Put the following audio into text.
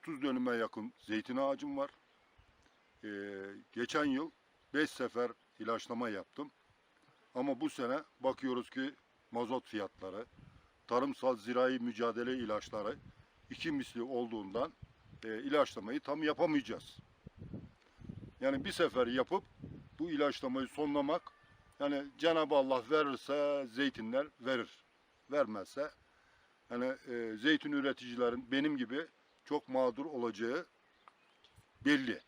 30 dönüme yakın zeytin ağacım var. Ee, geçen yıl 5 sefer ilaçlama yaptım. Ama bu sene bakıyoruz ki mazot fiyatları, tarımsal zirai mücadele ilaçları iki misli olduğundan e, ilaçlamayı tam yapamayacağız. Yani bir sefer yapıp bu ilaçlamayı sonlamak yani Cenab-ı Allah verirse zeytinler verir. Vermezse yani e, zeytin üreticilerin benim gibi çok mağdur olacağı belli.